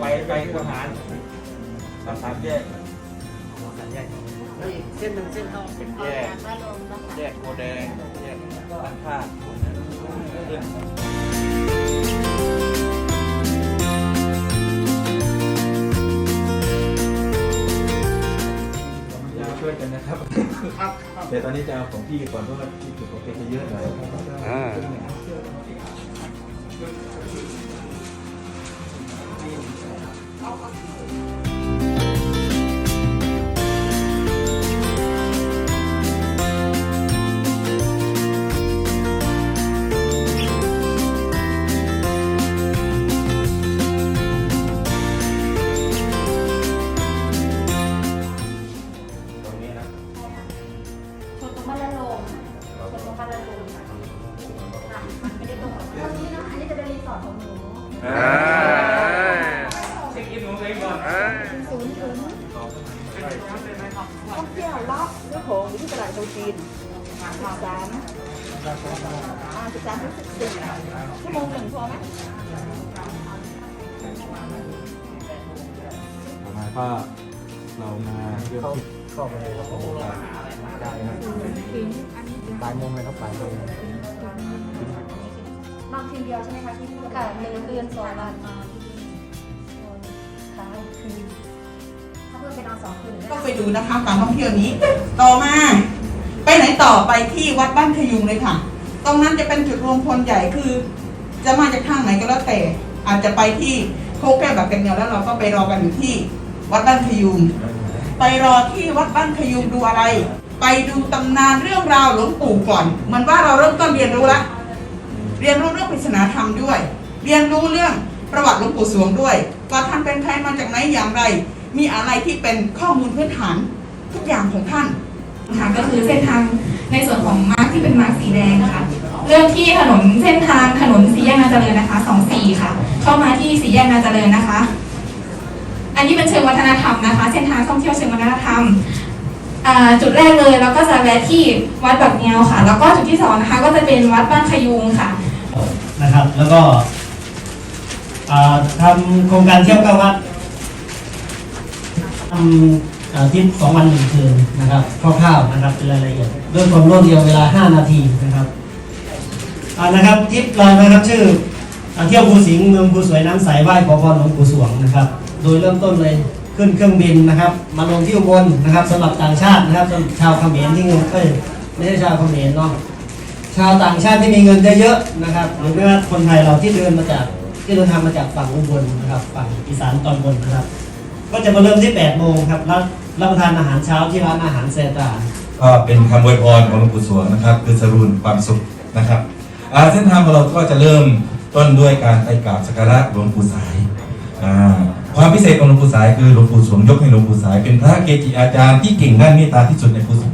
ไปไปทหารสามสามแยกสามแยกเส้นหนึ่งเส้นเข้าแยกแยกโคแดงแยกบ้านข้าเรื่ช่วยกันนะครับ เดี๋ยวตอนนี้จะเอาของพี่ก่อนเพราะว่าพี่เก็บของเป็นเยอะหน่อย ศูนย์ถึงท่องเที่ยวเลาะด้วยโขงอยู่ที่ตลาดโตจีนสิบสามอ่าสิบสามถึงสิบสี่ชั่วโมงหนึ่งพอไหมประมาณว่าเรามาเรื่องที่เข้าไปเลยครับผมได้นะถึงอันนี้ปลายโมงเลยครับปลายโมงนอนคืนเดียวใช่ไหมคะที่พูดค่ะหนึ่งเดือนสองวัน นอนค้างคืนถ้าเพื่อนไปนอนสองคืนก็ไปดูนะคะการท่องเที่ยวนี้ ต่อมา ไปไหนต่อไปที่วัดบ้านขยุงเลยค่ะ ตรงนั้นจะเป็นจุดรวมพลใหญ่คือ จะมาจากทางไหนก็แล้วแต่ อาจจะไปที่โคกแก้วแบบกันเดียวแล้วเราก็ไปรอกันอยู่ที่วัดบ้านขยุง ไปรอที่วัดบ้านขยุงดูอะไร ไปดูตำนานเรื่องราวหลวงปู่ก่อน เหมือนว่าเราเริ่มต้นเรียนรู้ละ เรียนรู้เรื่องปริศนาธรรมด้วย เรียนรู้เรื่อง ประวัติหลวงปู่สวงด้วยว่าท่านเป็นใครมาจากไหนอย่างไร มีอะไรที่เป็นข้อมูลพื้นฐานทุกอย่างของท่านค่ะก็คือเส้นทางในส่วนของมาร์คที่เป็นมาร์คสีแดงค่ะ เรื่องที่ถนนเส้นทางถนนสีแยกนาเจริญนะคะสองสี่ค่ะ เข้ามาที่สีแยกนาเจริญนะคะ อันนี้เป็นเชิงวัฒนธรรมนะคะ เส้นทางท่องเที่ยวเชิงวัฒนธรรมจุดแรกเลยเราก็จะแวะที่วัดบักเนียวค่ะ แล้วก็จุดที่สองนะคะก็จะเป็นวัดบ้านขยุงค่ะนะครับ แล้วก็ำโครงการเที่ยวเก้าวัดทำอาทิตย์สองวันหนึ่งคืนนะครับคร่าวๆนะครับเป็นรายละเอียดด้วยความรวดเร็วเวลา 5 นาทีนะครับอ่านะครับทริปเรานะครับชื่ออเที่ยวภูสิงห์เมืองภูสวยน้ำใสไหว้ขอพรหลวงปู่สวงนะครับ โดยเริ่มต้นเลยขึ้นเครื่องบินนะครับ มาลงที่อุบลนะครับสำหรับต่างชาตินะครับสำหรับชาวเขมรที่เงินเอ้ยไม่ใช่ชาวเขมรเนาะชาวต่างชาติที่มีเงินเยอะๆนะครับหรือไม่ว่าคนไทยเราที่เดินมาจาก ที่เดินทางมาจากฝั่งอุบลนะครับฝั่งอีสานตอนบนนะครับ ก็จะมาเริ่มที่8โมงครับรับรับประทานอาหารเช้าที่ร้านอาหารเซตาก็เป็นคำอวยพรของหลวงปู่สวงนะครับ คือสรุนความสุขนะครับอ่าเส้นทางของเราก็จะเริ่มต้นด้วยการไปกราบสักการะหลวงปู่สายอ่าความพิเศษของหลวงปู่สายคือหลวงปู่สวงยกให้หลวงปู่สายเป็นพระเกจิอาจารย์ที่เก่งด้านเมตตาที่สุดในภูสง